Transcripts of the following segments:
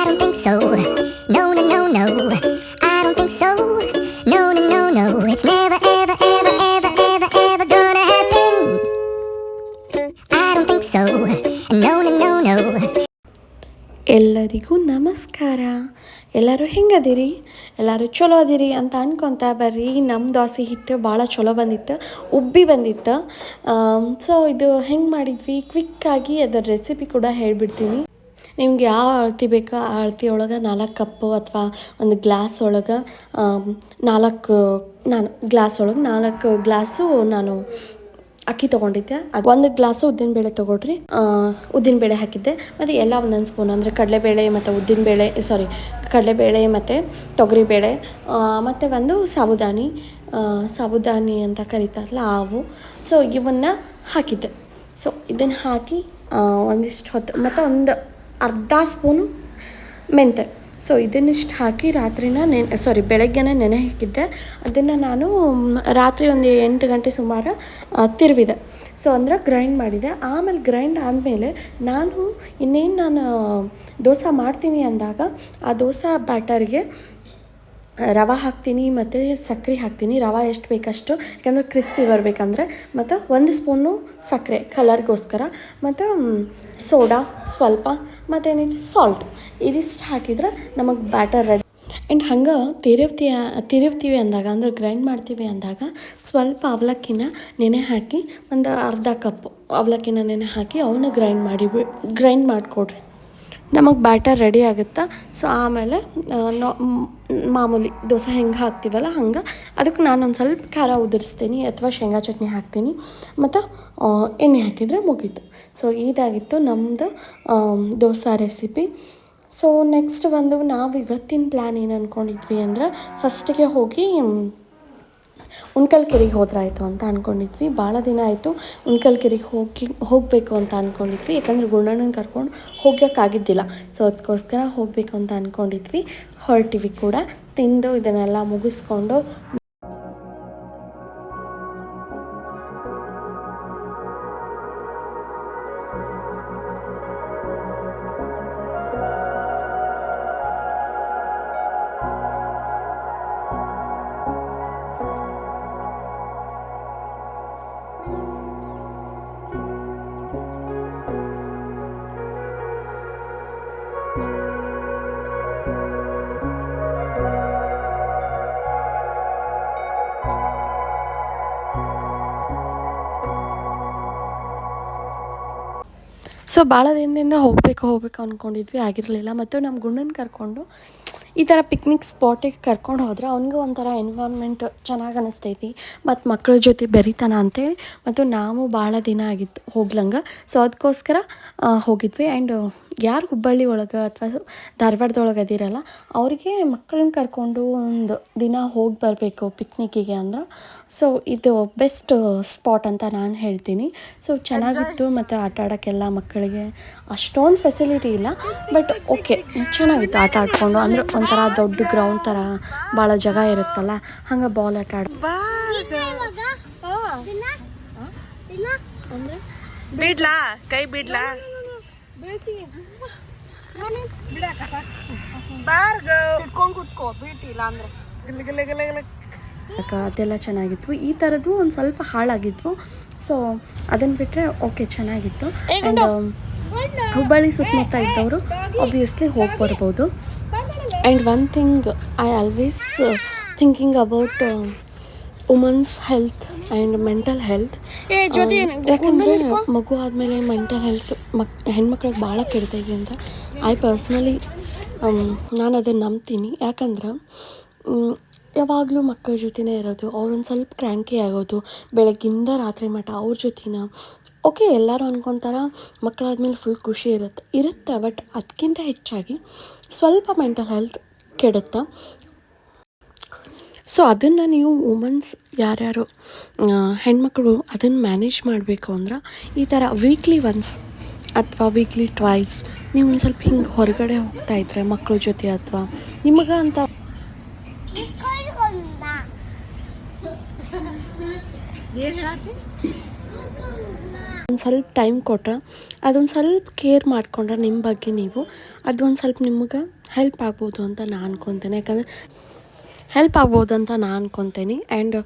I don't think so. No, no, no, no. I don't think so. No, no, no, no. It's never, ever, ever, ever, ever, ever gonna happen. I don't think so. No, no, no, no. ಎಲ್ಲರಿಗೂ ನಮಸ್ಕಾರ ಎಲ್ಲರೂ ಹೆಂಗದಿರಿ ಎಲ್ಲರೂ ಚಲೋ ಅದಿರಿ ಅಂತ ಅನ್ಕೊತ ಬರ್ರಿ ನಮ್ಮ ದೋಸೆ ಹಿಟ್ಟು ಭಾಳ ಚಲೋ ಬಂದಿತ್ತು ಉಬ್ಬಿ ಬಂದಿತ್ತು ಸೊ ಇದು ಹೆಂಗೆ ಮಾಡಿದ್ವಿ ಕ್ವಿಕ್ಕಾಗಿ ಅದರ ರೆಸಿಪಿ ಕೂಡ ಹೇಳ್ಬಿಡ್ತೀನಿ ನಿಮ್ಗೆ ಯಾವ ಅಳತಿ ಬೇಕೋ? ಆ ಅಳತಿ ಒಳಗೆ ನಾಲ್ಕು ಕಪ್ಪು ಅಥವಾ ಒಂದು ಗ್ಲಾಸ್ ಒಳಗೆ ನಾಲ್ಕು, ನಾನು, ಗ್ಲಾಸ್ ಒಳಗೆ ನಾಲ್ಕು ಗ್ಲಾಸು ನಾನು ಅಕ್ಕಿ ತೊಗೊಂಡಿದ್ದೆ. ಅದು ಒಂದು ಗ್ಲಾಸು ಉದ್ದಿನಬೇಳೆ ತೊಗೊಳ್ರಿ. ಉದ್ದಿನಬೇಳೆ ಹಾಕಿದ್ದೆ. ಮತ್ತು ಎಲ್ಲ ಒಂದೊಂದು ಸ್ಪೂನ್ ಅಂದರೆ ಕಡಲೆಬೇಳೆ ಮತ್ತು ಉದ್ದಿನಬೇಳೆ ಸಾರಿ ಕಡಲೆಬೇಳೆ ಮತ್ತು ತೊಗರಿಬೇಳೆ ಮತ್ತು ಒಂದು ಸಾಬುದಾನಿ ಸಾಬುದಾನಿ ಅಂತ ಕರೀತಾರಲ್ಲ ಆವು ಸೊ ಇವನ್ನ ಹಾಕಿದ್ದೆ. ಸೊ ಇದನ್ನು ಹಾಕಿ ಒಂದಿಷ್ಟು ಹೊತ್ತು, ಮತ್ತು ಒಂದು ಅರ್ಧ ಸ್ಪೂನು ಮೆಂತೆ ಸೊ ಇದನ್ನಿಷ್ಟು ಹಾಕಿ ರಾತ್ರಿನ ನೆನೆ ಸಾರಿ ಬೆಳಗ್ಗೆನೇ ನೆನೆ ಹಾಕಿದ್ದೆ. ಅದನ್ನು ನಾನು ರಾತ್ರಿ ಒಂದು ಎಂಟು ಗಂಟೆ ಸುಮಾರು ತಿರುವಿದೆ. ಸೊ ಅಂದರೆ ಗ್ರೈಂಡ್ ಮಾಡಿದೆ. ಆಮೇಲೆ ಗ್ರೈಂಡ್ ಆದಮೇಲೆ ನಾನು ಇನ್ನೇನು ನಾನು ದೋಸೆ ಮಾಡ್ತೀನಿ ಅಂದಾಗ, ಆ ದೋಸೆ ಬ್ಯಾಟರ್ಗೆ ರವೆ ಹಾಕ್ತೀನಿ ಮತ್ತು ಸಕ್ಕರೆ ಹಾಕ್ತೀನಿ. ರವೆ ಎಷ್ಟು ಬೇಕಷ್ಟು? ಯಾಕಂದರೆ ಕ್ರಿಸ್ಪಿ ಬರಬೇಕಂದ್ರೆ. ಮತ್ತು ಒಂದು ಸ್ಪೂನು ಸಕ್ಕರೆ ಕಲರ್ಗೋಸ್ಕರ ಮತ್ತು ಸೋಡಾ ಸ್ವಲ್ಪ. ಮತ್ತೇನಿದೆ? ಸಾಲ್ಟ್ ಇದಿಷ್ಟು ಹಾಕಿದ್ರೆ ನಮಗೆ ಬ್ಯಾಟರ್ ರೆಡಿ ಆ್ಯಂಡ್ ಹಂಗೆ ತಿರುವ್ತೀಯ ತಿರುವ್ತೀವಿ ಅಂದಾಗ, ಅಂದ್ರೆ ಗ್ರೈಂಡ್ ಮಾಡ್ತೀವಿ ಅಂದಾಗ, ಸ್ವಲ್ಪ ಅವಲಕ್ಕಿನ ನೆನೆ ಹಾಕಿ, ಒಂದು ಅರ್ಧ ಕಪ್ ಅವಲಕ್ಕಿನ ನೆನೆ ಹಾಕಿ, ಅವನ್ನ ಗ್ರೈಂಡ್ ಮಾಡಿ ಗ್ರೈಂಡ್ ಮಾಡಿಕೊಡ್ರಿ. ನಮಗೆ ಬ್ಯಾಟರ್ ರೆಡಿ ಆಗುತ್ತಾ? ಸೊ ಆಮೇಲೆ ಮಾಮೂಲಿ ದೋಸೆ ಹೆಂಗೆ ಹಾಕ್ತೀವಲ್ಲ ಹಂಗೆ, ಅದಕ್ಕೆ ನಾನು ಒಂದು ಸ್ವಲ್ಪ ಖಾರ ಉದುರಿಸ್ತೀನಿ ಅಥವಾ ಶೇಂಗಾ ಚಟ್ನಿ ಹಾಕ್ತೀನಿ. ಮತ್ತು ಎಣ್ಣೆ ಹಾಕಿದರೆ ಮುಗೀತು. ಸೊ ಇದಾಗಿತ್ತು ನಮ್ಮದು ದೋಸೆ ರೆಸಿಪಿ ಸೊ ನೆಕ್ಸ್ಟ್ ಬಂದು ನಾವು ಇವತ್ತಿನ ಪ್ಲ್ಯಾನ್ ಏನು ಅಂದ್ಕೊಂಡಿದ್ವಿ ಅಂದ್ರೆ ಫಸ್ಟಿಗೆ ಹೋಗಿ ಉಣ್ಕಲ್ ಕೆರೆಗೆ ಹೋದ್ರಾಯ್ತು ಅಂತ ಅಂದ್ಕೊಂಡಿದ್ವಿ ಭಾಳ ದಿನ ಆಯಿತು ಉಣ್ಕಲ್ ಕೆರೆಗೆ ಹೋಗಿ, ಹೋಗಬೇಕು ಅಂತ ಅಂದ್ಕೊಂಡಿದ್ವಿ ಯಾಕಂದ್ರೆ ಗುಂಡಣ್ಣನ ಕರ್ಕೊಂಡು ಹೋಗೋಕ್ಕಾಗಿದ್ದಿಲ್ಲ ಸೊ ಅದಕ್ಕೋಸ್ಕರ ಹೋಗಬೇಕು ಅಂತ ಅಂದ್ಕೊಂಡಿದ್ವಿ ಹೊರಟಿವಿ ಕೂಡ. ತಿಂದು ಇದನ್ನೆಲ್ಲ ಮುಗಿಸ್ಕೊಂಡು ಸೊ ಭಾಳ ದಿನದಿಂದ ಹೋಗಬೇಕು, ಹೋಗ್ಬೇಕು ಅಂದ್ಕೊಂಡಿದ್ವಿ ಆಗಿರಲಿಲ್ಲ. ಮತ್ತು ನಮ್ಮ ಗುಂಡನ ಕರ್ಕೊಂಡು, ಈ ಥರ ಪಿಕ್ನಿಕ್ ಸ್ಪಾಟಿಗೆ ಕರ್ಕೊಂಡು ಹೋದ್ರೆ ಅವ್ನಿಗೂ ಒಂಥರ ಎನ್ವೈರ್ಮೆಂಟ್ ಚೆನ್ನಾಗಿ ಅನಿಸ್ತೈತಿ. ಮತ್ತು ಮಕ್ಕಳ ಜೊತೆ ಬೆರಿತಾನ ಅಂತೇಳಿ, ಮತ್ತು ನಾವು ಭಾಳ ದಿನ ಆಗಿತ್ತು ಹೋಗ್ಲಂಗೆ. ಸೊ ಅದಕ್ಕೋಸ್ಕರ ಹೋಗಿದ್ವಿ. ಆ್ಯಂಡ್ ಯಾರು ಹುಬ್ಬಳ್ಳಿ ಒಳಗೆ ಅಥವಾ ಧಾರವಾಡದೊಳಗೆ ಅದಿರಲ್ಲ ಅವ್ರಿಗೆ ಮಕ್ಕಳನ್ನ ಕರ್ಕೊಂಡು ಒಂದು ದಿನ ಹೋಗಿ ಬರಬೇಕು ಪಿಕ್ನಿಕ್ಕಿಗೆ ಅಂದ್ರೆ. ಸೊ ಇದು ಬೆಸ್ಟ್ ಸ್ಪಾಟ್ ಅಂತ ನಾನು ಹೇಳ್ತೀನಿ. ಸೊ ಚೆನ್ನಾಗಿತ್ತು ಮತ್ತು ಆಟ ಆಡೋಕ್ಕೆಲ್ಲ ಮಕ್ಕಳಿಗೆ ಅಷ್ಟೊಂದು ಫೆಸಿಲಿಟಿ ಇಲ್ಲ ಬಟ್ ಓಕೆ ಚೆನ್ನಾಗಿತ್ತು ಆಟ ಆಡ್ಕೊಂಡು. ಅಂದ್ರೆ ಒಂಥರ ದೊಡ್ಡ ಗ್ರೌಂಡ್ ಥರ ಭಾಳ ಜಾಗ ಇರುತ್ತಲ್ಲ ಹಂಗೆ ಬಾಲ್ ಆಟ ಆಡ ಬಿಡ್ಲಾ? ಕೈ ಬಿಡ್ಲಾ? ಭಾರ್ಗವ್ ಹಿಡ್ಕೊಂಡು ಕೂತ್ಕೋ ಬೀಳ್ತಿಲ್ಲ ಅಂದರೆ. ಗಿಲ್ಲ ಗಿಲ್ಲ ಗಿಲ್ಲ ಗಿಲ್ಲ ಅದೆಲ್ಲ ಚೆನ್ನಾಗಿತ್ತು. ಈ ಥರದ್ದು ಒಂದು ಸ್ವಲ್ಪ ಹಾಳಾಗಿದ್ವು ಸೊ ಅದನ್ನು ಬಿಟ್ಟರೆ ಓಕೆ ಚೆನ್ನಾಗಿತ್ತು. ಆ್ಯಂಡ್ ಹುಬ್ಬಳ್ಳಿ ಸುತ್ತಮುತ್ತ ಇದ್ದವರು ಆಬ್ವಿಯಸ್ಲಿ ಹೋಗಿ ಬರ್ಬೋದು. And one thing I always thinking about women's health and mental health ಯಾಕಂದರೆ ಮಗು ಆದಮೇಲೆ ಮೆಂಟಲ್ ಹೆಲ್ತ್ ಮಕ್ ಹೆಣ್ಮಕ್ಳಿಗೆ ಭಾಳ ಕೆಡ್ತೈತಿ ಅಂತ. ಐ ಪರ್ಸ್ನಲಿ ನಾನು ಅದನ್ನು ನಂಬ್ತೀನಿ. ಯಾಕಂದ್ರೆ ಯಾವಾಗಲೂ ಮಕ್ಕಳ ಜೊತೆನೇ ಇರೋದು ಅವ್ರೊಂದು ಸ್ವಲ್ಪ ಕ್ರ್ಯಾಂಕಿ ಆಗೋದು ಬೆಳಗ್ಗಿಂದ ರಾತ್ರಿ ಮಠ ಅವ್ರ ಜೊತೆನ. ಓಕೆ ಎಲ್ಲರೂ ಅನ್ಕೊತಾರ ಮಕ್ಕಳಾದ್ಮೇಲೆ ಫುಲ್ ಖುಷಿ ಇರುತ್ತೆ ಇರುತ್ತೆ ಬಟ್ ಅದಕ್ಕಿಂತ ಹೆಚ್ಚಾಗಿ ಸ್ವಲ್ಪ ಮೆಂಟಲ್ ಹೆಲ್ತ್ ಕೆಡುತ್ತೆ. ಸೊ ಅದನ್ನು ನೀವು ವುಮೆನ್ಸ್ ಯಾರ್ಯಾರು ಹೆಣ್ಮಕ್ಳು ಅದನ್ನು ಮ್ಯಾನೇಜ್ ಮಾಡಬೇಕು ಅಂದ್ರೆ ಈ ಥರ ವೀಕ್ಲಿ ಒನ್ಸ್ ಅಥವಾ ವೀಕ್ಲಿ ಟ್ವೈಸ್ ನೀವು ಒಂದು ಸ್ವಲ್ಪ ಹಿಂಗೆ ಹೊರಗಡೆ ಹೋಗ್ತಾ ಇದ್ರೆ ಮಕ್ಕಳ ಜೊತೆ ಅಥವಾ ನಿಮಗೆ ಅಂತ ಒಂದು ಸ್ವಲ್ಪ ಟೈಮ್ ಕೊಟ್ರೆ ಅದೊಂದು ಸ್ವಲ್ಪ ಕೇರ್ ಮಾಡಿಕೊಂಡ್ರೆ ನಿಮ್ಮ ಬಗ್ಗೆ ನೀವು, ಅದೊಂದು ಸ್ವಲ್ಪ ನಿಮಗೆ ಹೆಲ್ಪ್ ಆಗ್ಬೋದು ಅಂತ ನಾನು ಅನ್ಕೊತೇನೆ. ಯಾಕಂದರೆ ಹೆಲ್ಪ್ ಆಗ್ಬೋದು ಅಂತ ನಾನು ಅನ್ಕೊತೀನಿ ಆ್ಯಂಡ್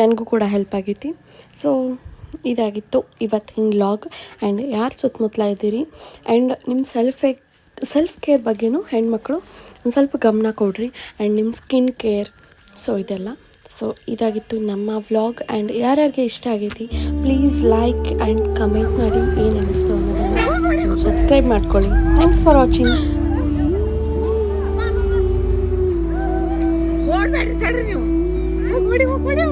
ನನಗೂ ಕೂಡ ಹೆಲ್ಪ್ ಆಗೈತಿ. ಸೊ ಇದಾಗಿತ್ತು ಇವತ್ತಿನ ಲಾಗ್ ಆ್ಯಂಡ್ ಯಾರು ಸುತ್ತಮುತ್ತಲ ಇದ್ದೀರಿ ಆ್ಯಂಡ್ ನಿಮ್ಮ ಸೆಲ್ಫ್ ಸೆಲ್ಫ್ ಕೇರ್ ಬಗ್ಗೆನೂ ಹೆಣ್ಮಕ್ಳು ಒಂದು ಸ್ವಲ್ಪ ಗಮನ ಕೊಡ್ರಿ ಆ್ಯಂಡ್ ನಿಮ್ಮ ಸ್ಕಿನ್ ಕೇರ್ ಸೊ ಇದೆಲ್ಲ. ಸೊ ಇದಾಗಿತ್ತು ನಮ್ಮ ವ್ಲಾಗ್ ಆ್ಯಂಡ್ ಯಾರ್ಯಾರಿಗೆ ಇಷ್ಟ ಆಗೈತಿ ಪ್ಲೀಸ್ ಲೈಕ್ ಆ್ಯಂಡ್ ಕಮೆಂಟ್ ಮಾಡಿ ಏನು ಅನ್ನಿಸ್ತು ಅನ್ನೋದನ್ನು ಸಬ್ಸ್ಕ್ರೈಬ್ ಮಾಡ್ಕೊಳ್ಳಿ. ಥ್ಯಾಂಕ್ಸ್ ಫಾರ್ ವಾಚಿಂಗ್ ಓಡ್ಬೇಡ್ರಿ ತಡ್ರಿ ನೀವು. ಹೋಗ್ಬಿಡಿ ಹೋಗ್ಬಿಡಿ.